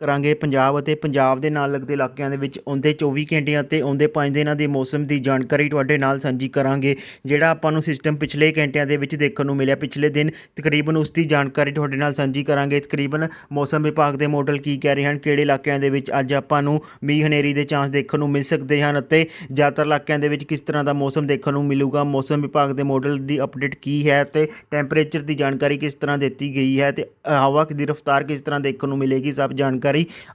ਕਰਾਂਗੇ ਪੰਜਾਬ ਅਤੇ ਪੰਜਾਬ ਦੇ ਨਾਲ ਲੱਗਦੇ ਇਲਾਕਿਆਂ ਦੇ ਵਿੱਚ ਆਉਂਦੇ 24 ਘੰਟਿਆਂ ਅਤੇ ਆਉਂਦੇ 5 ਦਿਨਾਂ ਦੇ ਮੌਸਮ ਦੀ ਜਾਣਕਾਰੀ ਤੁਹਾਡੇ ਨਾਲ ਸਾਂਝੀ ਕਰਾਂਗੇ, ਜਿਹੜਾ ਆਪਾਂ ਨੂੰ ਸਿਸਟਮ ਪਿਛਲੇ ਘੰਟਿਆਂ ਦੇ ਵਿੱਚ ਦੇਖਣ ਨੂੰ ਮਿਲਿਆ। ਪਿਛਲੇ ਦਿਨ ਤਕਰੀਬਨ ਉਸ ਦੀ ਜਾਣਕਾਰੀ ਤੁਹਾਡੇ ਨਾਲ ਸਾਂਝੀ ਕਰਾਂਗੇ। ਤਕਰੀਬਨ ਮੌਸਮ ਵਿਭਾਗ ਦੇ ਮਾਡਲ ਕੀ ਕਹਿ ਰਹੇ ਹਨ? ਕਿਹੜੇ ਇਲਾਕਿਆਂ ਦੇ ਵਿੱਚ ਅੱਜ ਆਪਾਂ ਨੂੰ ਮੀਂਹ ਹਨੇਰੀ ਦੇ ਚਾਂਸ ਦੇਖਣ ਨੂੰ ਮਿਲ ਸਕਦੇ ਹਨ ਅਤੇ ਜ਼ਿਆਦਾਤਰ ਇਲਾਕਿਆਂ ਦੇ ਵਿੱਚ ਕਿਸ ਤਰ੍ਹਾਂ ਦਾ ਮੌਸਮ ਦੇਖਣ ਨੂੰ ਮਿਲੂਗਾ? ਮੌਸਮ ਵਿਭਾਗ ਦੇ ਮਾਡਲ ਦੀ ਅਪਡੇਟ ਕੀ ਹੈ ਤੇ ਟੈਂਪਰੇਚਰ ਦੀ ਜਾਣਕਾਰੀ ਕਿਸ ਤਰ੍ਹਾਂ ਦਿੱਤੀ ਗਈ ਹੈ ਤੇ ਹਵਾ ਦੀ ਰਫ਼ਤਾਰ ਕਿਸ ਤਰ੍ਹਾਂ ਦੇਖਣ ਨੂੰ ਮਿਲੇਗੀ? ਸਭ ਜਾਣਕਾਰੀ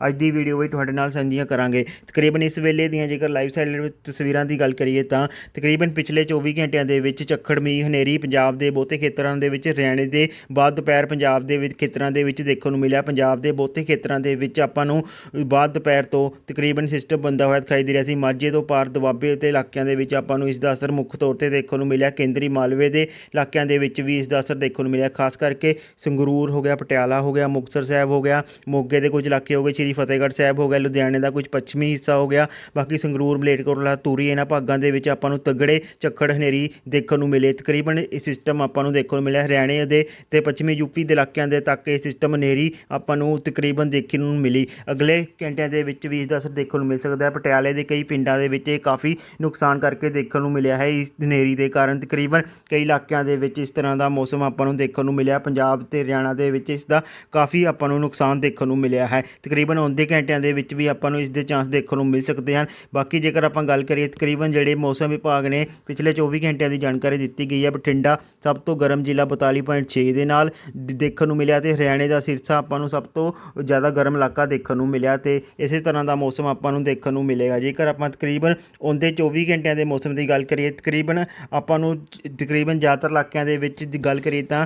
ਅੱਜ ਦੀ ਵੀਡੀਓ ਵਿੱਚ ਤੁਹਾਡੇ ਨਾਲ ਸਾਂਝੀਆਂ ਕਰਾਂਗੇ। ਤਕਰੀਬਨ ਇਸ ਵੇਲੇ ਦੀਆਂ ਜੇਕਰ ਲਾਈਵ ਸਾਈਡ ਵਿੱਚ ਤਸਵੀਰਾਂ ਦੀ ਗੱਲ ਕਰੀਏ ਤਾਂ ਤਕਰੀਬਨ ਪਿਛਲੇ 24 ਘੰਟਿਆਂ ਦੇ ਵਿੱਚ ਚੱਖੜ, ਮੀਂਹ, ਹਨੇਰੀ ਪੰਜਾਬ ਦੇ ਬਹੁਤੇ ਖੇਤਰਾਂ ਦੇ ਵਿੱਚ, ਹਰਿਆਣੇ ਦੇ ਬਾਅਦ ਦੁਪਹਿਰ ਪੰਜਾਬ ਦੇ ਵਿੱਚ ਖੇਤਰਾਂ ਦੇ ਵਿੱਚ ਦੇਖਣ ਨੂੰ ਮਿਲਿਆ। ਪੰਜਾਬ ਦੇ ਬਹੁਤੇ ਖੇਤਰਾਂ ਦੇ ਵਿੱਚ ਆਪਾਂ ਨੂੰ ਬਾਅਦ ਦੁਪਹਿਰ ਤੋਂ ਤਕਰੀਬਨ ਸਿਸਟਮ ਬੰਦਾ ਹੋਇਆ ਦਿਖਾਈ ਦੇ ਰਿਹਾ ਸੀ। ਮਾਝੇ ਤੋਂ ਪਾਰ ਦੁਆਬੇ ਤੇ ਇਲਾਕਿਆਂ ਦੇ ਵਿੱਚ ਆਪਾਂ ਨੂੰ ਇਸ ਦਾ ਅਸਰ ਮੁੱਖ ਤੌਰ ਤੇ ਦੇਖਣ ਨੂੰ ਮਿਲਿਆ। ਕੇਂਦਰੀ ਮਾਲਵੇ ਦੇ ਇਲਾਕਿਆਂ ਦੇ ਵਿੱਚ ਵੀ ਇਸ ਦਾ ਅਸਰ ਦੇਖਣ ਨੂੰ ਮਿਲਿਆ। ਖਾਸ ਕਰਕੇ ਸੰਗਰੂਰ ਹੋ ਗਿਆ, ਪਟਿਆਲਾ ਹੋ ਗਿਆ, ਮੁਕਤਸਰ ਸਾਹਿਬ ਹੋ ਗਿਆ। ਮੋਗੇ ਦੇ ਕੁਝ ਇਲਾਕੇ ਹੋ ਗਏ। ਸ਼੍ਰੀ ਫਤਿਹਗੜ੍ਹ ਸਾਹਿਬ ਹੋ ਗਿਆ, ਲੁਧਿਆਣੇ ਦਾ ਕੁਝ ਪੱਛਮੀ ਹਿੱਸਾ ਹੋ ਗਿਆ। ਬਾਕੀ ਸੰਗਰੂਰ ਬਲੇਟਕੋਟਲਾ ਧੂਰੀ, ਇਹਨਾਂ ਭਾਗਾਂ ਦੇ ਵਿੱਚ ਆਪਾਂ ਨੂੰ ਤਗੜੇ ਝੱਖੜ ਹਨੇਰੀ ਦੇਖਣ ਨੂੰ ਮਿਲੇ। ਤਕਰੀਬਨ ਇਹ ਸਿਸਟਮ ਆਪਾਂ ਨੂੰ ਦੇਖਣ ਨੂੰ ਮਿਲਿਆ ਹਰਿਆਣੇ ਦੇ ਤੇ ਪੱਛਮੀ ਯੂਪੀ ਦੇ ਇਲਾਕਿਆਂ ਦੇ ਤੱਕ ਇਹ ਸਿਸਟਮ ਹਨੇਰੀ ਆਪਾਂ ਨੂੰ ਤਕਰੀਬਨ ਦੇਖਣ ਨੂੰ ਮਿਲੀ। ਅਗਲੇ ਘੰਟਿਆਂ ਦੇ ਵਿੱਚ ਵੀ ਇਸ ਦਾ ਅਸਰ ਦੇਖਣ ਨੂੰ ਮਿਲ ਸਕਦਾ ਹੈ। ਪਟਿਆਲੇ ਦੇ ਕਈ ਪਿੰਡਾਂ ਦੇ ਵਿੱਚ ਇਹ ਕਾਫੀ ਨੁਕਸਾਨ ਕਰਕੇ ਦੇਖਣ ਨੂੰ ਮਿਲਿਆ ਹੈ ਇਸ ਹਨੇਰੀ ਦੇ ਕਾਰਨ। ਤਕਰੀਬਨ ਕਈ ਇਲਾਕਿਆਂ ਦੇ ਵਿੱਚ ਇਸ ਤਰ੍ਹਾਂ ਦਾ ਮੌਸਮ ਆਪਾਂ ਨੂੰ ਦੇਖਣ ਨੂੰ ਮਿਲਿਆ। ਪੰਜਾਬ ਤੇ ਹਰਿਆਣਾ ਦੇ ਵਿੱਚ ਇਸ ਦਾ ਕਾਫੀ ਆਪਾਂ ਨੂੰ ਨੁਕਸਾਨ ਦੇਖਣ ਨੂੰ ਮਿਲਿਆ ਹੈ। ਤਕਰੀਬਨ ਆਉਂਦੇ ਘੰਟਿਆਂ ਦੇ ਵਿੱਚ ਵੀ ਆਪਾਂ ਨੂੰ ਇਸ ਦੇ ਚਾਂਸ ਦੇਖਣ ਨੂੰ ਮਿਲ ਸਕਦੇ ਹਨ। ਬਾਕੀ ਜੇਕਰ ਆਪਾਂ ਗੱਲ ਕਰੀਏ, ਤਕਰੀਬਨ ਜਿਹੜੇ ਮੌਸਮ ਵਿਭਾਗ ਨੇ ਪਿਛਲੇ 24 ਘੰਟਿਆਂ ਦੀ ਜਾਣਕਾਰੀ ਦਿੱਤੀ ਗਈ ਹੈ, ਬਠਿੰਡਾ ਸਭ ਤੋਂ ਗਰਮ ਜ਼ਿਲ੍ਹਾ 42.6 ਦੇ ਨਾਲ ਦੇਖਣ ਨੂੰ ਮਿਲਿਆ ਤੇ ਹਰਿਆਣੇ ਦਾ ਸਿਰਸਾ ਆਪਾਂ ਨੂੰ ਸਭ ਤੋਂ ਜ਼ਿਆਦਾ ਗਰਮ ਇਲਾਕਾ ਦੇਖਣ ਨੂੰ ਮਿਲਿਆ ਤੇ ਇਸੇ ਤਰ੍ਹਾਂ ਦਾ ਮੌਸਮ ਆਪਾਂ ਨੂੰ ਦੇਖਣ ਨੂੰ ਮਿਲੇਗਾ। ਜੇਕਰ ਆਪਾਂ ਤਕਰੀਬਨ ਆਉਂਦੇ 24 ਘੰਟਿਆਂ ਦੇ ਮੌਸਮ ਦੀ ਗੱਲ ਕਰੀਏ, ਤਕਰੀਬਨ ਆਪਾਂ ਨੂੰ ਤਕਰੀਬਨ ਜ਼ਿਆਦਾਤਰ ਇਲਾਕਿਆਂ ਦੇ ਵਿੱਚ ਗੱਲ ਕਰੀਏ ਤਾਂ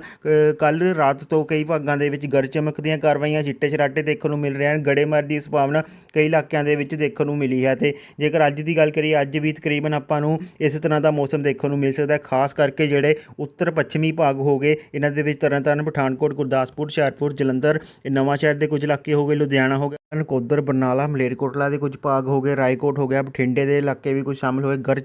ਕੱਲ ਰਾਤ ਤੋਂ ਕਈ ਭਾਗਾਂ ਦੇ ਵਿੱਚ ਗਰਜ ਚਮਕ ਦੀਆਂ ਕਾਰਵਾਈਆਂ ਚਿੱਟੇ ਚਰਾਟੇ ਦੇਖਣ ਨੂੰ ਮਿਲ ਰਹਿਣ ਹਨ ਗੜੇਮਾਰ ਦੀ ਸੰਭਾਵਨਾ ਕਈ ਇਲਾਕਿਆਂ ਦੇ ਵਿੱਚ ਦੇਖਣ ਨੂੰ ਮਿਲੀ ਹੈ ਤੇ ਜੇਕਰ ਅੱਜ ਦੀ ਗੱਲ ਕਰੀਏ, ਅੱਜ ਵੀ ਤਕਰੀਬਨ ਆਪਾਂ ਨੂੰ ਇਸੇ ਤਰ੍ਹਾਂ ਦਾ ਮੌਸਮ ਦੇਖਣ ਨੂੰ ਮਿਲ ਸਕਦਾ ਹੈ, ਖਾਸ ਕਰਕੇ ਜਿਹੜੇ ਉੱਤਰ ਪੱਛਮੀ ਭਾਗ ਹੋ ਗਏ, ਇਹਨਾਂ ਦੇ ਵਿੱਚ ਤਰਨਤਾਰਨ, ਪਠਾਨਕੋਟ, ਗੁਰਦਾਸਪੁਰ, ਹੁਸ਼ਿਆਰਪੁਰ, ਜਲੰਧਰ ਨਵਾਂ ਸ਼ਹਿਰ ਦੇ ਕੁਝ ਇਲਾਕੇ ਹੋ ਗਏ, ਲੁਧਿਆਣਾ ਹੋ ਗਿਆ। ਨਕੋਦਰ ਬਰਨਾਲਾ, ਮਲੇਰਕੋਟਲਾ ਦੇ ਕੁਝ ਭਾਗ ਹੋ ਗਏ, ਰਾਏਕੋਟ ਹੋ ਗਿਆ, ਬਠਿੰਡੇ ਦੇ ਇਲਾਕੇ ਵੀ ਕੁਝ ਸ਼ਾਮਲ ਹੋਏ। ਗਰ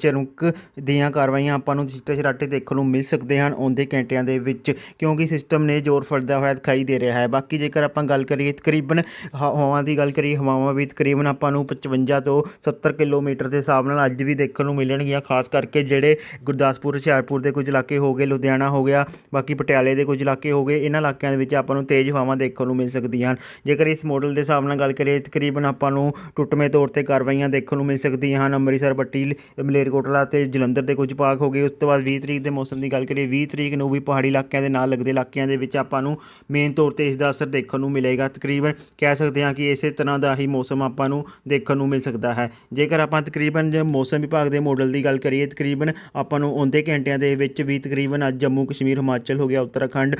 ਦੀਆਂ ਕਾਰਵਾਈਆਂ ਆਪਾਂ ਨੂੰ ਚਿੱਟੇ ਸਰਾਟੇ ਦੇਖਣ ਨੂੰ ਮਿਲ ਸਕਦੇ ਹਨ ਆਉਂਦੇ ਘੰਟਿਆਂ ਦੇ ਵਿੱਚ, ਕਿਉਂਕਿ ਸਿਸਟਮ ਨੇ ਜ਼ੋਰ ਫੜਦਾ ਹੋਇਆ ਦਿਖਾਈ ਦੇ ਰਿਹਾ ਹੈ। ਬਾਕੀ ਜੇਕਰ ਆਪਾਂ ਗੱਲ ਕਰੀਏ ਤਕਰੀਬਨ ਹ- ਹਵਾਵਾਂ ਦੀ ਗੱਲ ਕਰੀਏ, ਹਵਾਵਾਂ ਵੀ ਤਕਰੀਬਨ ਆਪਾਂ ਨੂੰ 55 ਤੋਂ 70 ਕਿਲੋਮੀਟਰ ਦੇ ਹਿਸਾਬ ਨਾਲ ਅੱਜ ਵੀ ਦੇਖਣ ਨੂੰ ਮਿਲਣਗੀਆਂ, ਖਾਸ ਕਰਕੇ ਜਿਹੜੇ ਗੁਰਦਾਸਪੁਰ, ਹੁਸ਼ਿਆਰਪੁਰ ਦੇ ਕੁਝ ਇਲਾਕੇ ਹੋ ਗਏ, ਲੁਧਿਆਣਾ ਹੋ ਗਿਆ, ਬਾਕੀ ਪਟਿਆਲੇ ਦੇ ਕੁਝ ਇਲਾਕੇ ਹੋ ਗਏ, ਇਹਨਾਂ ਇਲਾਕਿਆਂ ਦੇ ਵਿੱਚ ਆਪਾਂ ਨੂੰ ਤੇਜ਼ ਹਵਾਵਾਂ ਦੇਖਣ ਨੂੰ ਮਿਲ ਸਕਦੀਆਂ ਹਨ। ਜੇਕਰ ਇਸ ਮਾਡਲ ਦੇ ਹਿਸਾਬ ਨਾਲ ਗੱਲ ਕਰੀਏ ਤਕਰੀਬਨ ਆਪਾਂ ਨੂੰ ਟੁੱਟਵੇਂ ਤੌਰ ਤੇ ਕਾਰਵਾਈਆਂ ਦੇਖਣ ਨੂੰ ਮਿਲ ਸਕਦੀਆਂ ਹਨ। ਅੰਮ੍ਰਿਤਸਰ ਪੱਟੀ ਮਲੇਰਕੋਟਲਾ ਤੇ ਜਲੰਧਰ ਦੇ ਕੁਝ ਭਾਗ ਹੋ ਗਏ। ਉਸ ਤੋਂ ਬਾਅਦ 20 ਤਰੀਕ ਦੇ ਮੌਸਮ ਦੀ ਗੱਲ ਕਰੀਏ 20 ਤਰੀਕ ਨੂੰ ਵੀ ਪਹਾੜੀ ਇਲਾਕਿਆਂ ਦੇ ਨਾਲ ਲੱਗਦੇ ਇਲਾਕਿਆਂ ਦੇ ਵਿੱਚ ਆਪਾਂ ਨੂੰ ਮੇਨ ਤੌਰ ਤੇ ਇਸ ਦਾ ਅਸਰ ਦੇਖਣ ਨੂੰ ਮਿਲੇਗਾ। ਤਕਰੀਬਨ ਕਹਿ ਸਕਦੇ ਹਾਂ ਕਿ ਇਸੇ ਤਰ੍ਹਾਂ ਦਾ ਹੀ ਮੌਸਮ ਆਪਾਂ ਨੂੰ ਦੇਖਣ ਨੂੰ ਮਿਲ ਸਕਦਾ ਹੈ। ਜੇਕਰ ਆਪਾਂ ਤਕਰੀਬਨ ਜੇ ਮੌਸਮ ਵਿਭਾਗ ਦੇ ਮਾਡਲ ਦੀ ਗੱਲ ਕਰੀਏ, ਤਕਰੀਬਨ ਆਪਾਂ ਨੂੰ ਆਉਂਦੇ ਘੰਟਿਆਂ ਦੇ ਵਿੱਚ ਵੀ ਤਕਰੀਬਨ ਅੱਜ ਜੰਮੂ, ਕਸ਼ਮੀਰ, ਹਿਮਾਚਲ ਹੋ ਗਿਆ, ਉੱਤਰਾਖੰਡ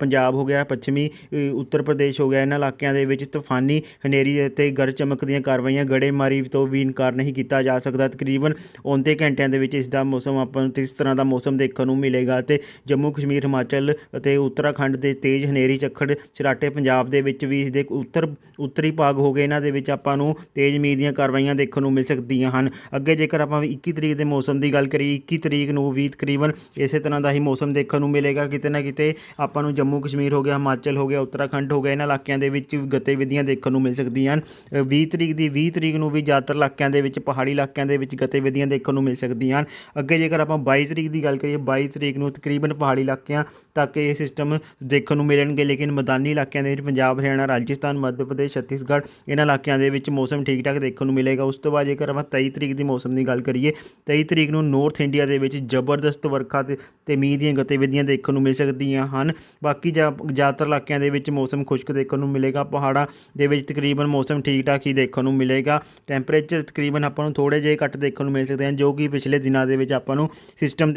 ਪੰਜਾਬ ਹੋ ਗਿਆ, ਪੱਛਮੀ ਉੱਤਰ ਪ੍ਰਦੇਸ਼ ਹੋ ਗਿਆ, ਇਹਨਾਂ ਇਲਾਕਿਆਂ ਦੇ ਵਿੱਚ ਤੂਫਾਨੀ ਹਨੇਰੀ ਅਤੇ ਗਰਜ ਚਮਕ ਦੀਆਂ ਕਾਰਵਾਈਆਂ ਗੜੇਮਾਰੀ ਤੋਂ ਵੀ ਇਨਕਾਰ ਨਹੀਂ ਕੀਤਾ ਜਾ ਸਕਦਾ। ਤਕਰੀਬਨ ਆਉਂਦੇ ਘੰਟਿਆਂ ਦੇ ਵਿੱਚ ਇਸ ਦਾ ਮੌਸਮ ਆਪਾਂ ਨੂੰ ਇਸ ਤਰ੍ਹਾਂ ਦਾ ਮੌਸਮ ਦੇਖਣ ਨੂੰ ਮਿਲੇਗਾ ਤੇ ਜੰਮੂ ਕਸ਼ਮੀਰ, ਹਿਮਾਚਲ ਅਤੇ ਉੱਤਰਾਖੰਡ ਦੇ ਤੇਜ਼ ਹਨੇਰੀ ਚੱਖੜ ਚਰਾਟੇ ਪੰਜਾਬ ਦੇ ਵਿੱਚ ਵੀ ਇਸ ਦੇ ਉੱਤਰ ਉੱਤਰੀ ਭਾਗ ਹੋ ਗਏ। ਇਹਨਾਂ ਦੇ ਵਿੱਚ ਆਪਾਂ ਨੂੰ ਤੇਜ਼ ਮੀਂਹ ਦੀਆਂ ਕਾਰਵਾਈਆਂ ਦੇਖਣ ਨੂੰ ਮਿਲ ਸਕਦੀਆਂ ਹਨ। ਅੱਗੇ ਜੇਕਰ ਆਪਾਂ 21 ਤਰੀਕ ਦੇ ਮੌਸਮ ਦੀ ਗੱਲ ਕਰੀਏ 21 ਤਰੀਕ ਨੂੰ ਵੀ ਤਕਰੀਬਨ ਇਸੇ ਤਰ੍ਹਾਂ ਦਾ ਹੀ ਮੌਸਮ ਦੇਖਣ ਨੂੰ ਮਿਲੇਗਾ। ਕਿਤੇ ਨਾ ਕਿਤੇ ਆਪਾਂ ਨੂੰ ਜੰਮੂ ਕਸ਼ਮੀਰ ਹੋ ਗਿਆ, ਹਿਮਾਚਲ ਹੋ ਗਿਆ, ਉੱਤਰਾਖੰਡ ਹੋ ਗਿਆ, ਇਹਨਾਂ ਇਲਾਕਿਆਂ ਦੇ ਵਿੱਚ ਗਤੀਵਿਧੀਆਂ ਦੇਖਣ ਨੂੰ ਮਿਲ ਸਕਦੀਆਂ ਹਨ। ਅ, 20 ਤਰੀਕ ਦੀ 20 ਤਰੀਕ ਨੂੰ ਵੀ ਜ਼ਿਆਦਾਤਰ ਇਲਾਕਿਆਂ ਦੇ ਵਿੱਚ ਪਹਾੜੀ ਇਲਾਕਿਆਂ ਦੇ ਵਿੱਚ ਗਤੀਵਿਧੀਆਂ ਦੇਖਣ ਨੂੰ ਮਿਲ ਸਕਦੀਆਂ ਹਨ। ਅੱਗੇ ਜੇਕਰ ਆਪਾਂ 22 ਤਰੀਕ ਦੀ ਗੱਲ ਕਰੀਏ 22 ਤਰੀਕ ਨੂੰ ਤਕਰੀਬਨ ਪਹਾੜੀ ਇਲਾਕਿਆਂ ਤੱਕ ਇਹ ਸਿਸਟਮ ਦੇਖਣ ਨੂੰ ਮਿਲਣਗੇ। ਲੇਕਿਨ ਮੈਦਾਨੀ ਇਲਾਕਿਆਂ ਦੇ ਵਿੱਚ ਪੰਜਾਬ ਹਰਿਆਣਾ ਰਾਜਸਥਾਨ ਮੱਧ ਪ੍ਰਦੇਸ਼ ਛੱਤੀਸਗੜ੍ਹ ਇਹਨਾਂ ਇਲਾਕਿਆਂ ਦੇ ਵਿੱਚ ਮੌਸਮ ਠੀਕ ਠਾਕ ਦੇਖਣ ਨੂੰ ਮਿਲੇਗਾ। ਉਸ ਤੋਂ ਬਾਅਦ ਜੇਕਰ ਆਪਾਂ 23 ਤਰੀਕ ਦੀ ਮੌਸਮ ਦੀ ਗੱਲ ਕਰੀਏ 23 ਤਰੀਕ ਨੂੰ ਨਾਰਥ ਇੰਡੀਆ ਦੇ ਵਿੱਚ ਜ਼ਬਰਦਸਤ ਵਰਖਾ ਤੇ ਮੀਂਹ ਦੀਆਂ ਗਤੀਵਿਧੀਆਂ ਦੇਖਣ ਨੂੰ ਮਿਲ ਸਕਦੀਆਂ ਹਨ। ਬਾਕੀ ਜਾ- ਜ਼ਿਆਦਾਤਰ ਇਲਾਕਿਆਂ ਦੇ ਵਿੱਚ ਮੌਸਮ ਖੁਸ਼ਕ ਦੇਖਣ ਨੂੰ ਮਿਲੇਗਾ। ਪਹਾੜਾਂ ਦੇ ਵਿੱਚ ਤਕਰੀਬਨ ਮੌਸਮ ਠੀਕ ਠਾਕ ਹੀ ਦੇਖਣ ਨੂੰ ਮਿਲੇਗਾ। ਟੈਂਪਰੇਚਰ ਤਕਰੀਬਨ ਆਪਾਂ ਨੂੰ ਥੋੜੇ ਜਿਹੇ ਘੱਟ ਦੇਖਣ ਨੂੰ ਮਿਲ ਸਕਦੇ ਹਨ, ਜੋ ਕਿ ਪਿਛਲੇ ਦਿਨਾਂ ਦੇ ਵਿੱਚ ਆਪਾਂ ਨੂੰ ਸਿਸਟਮ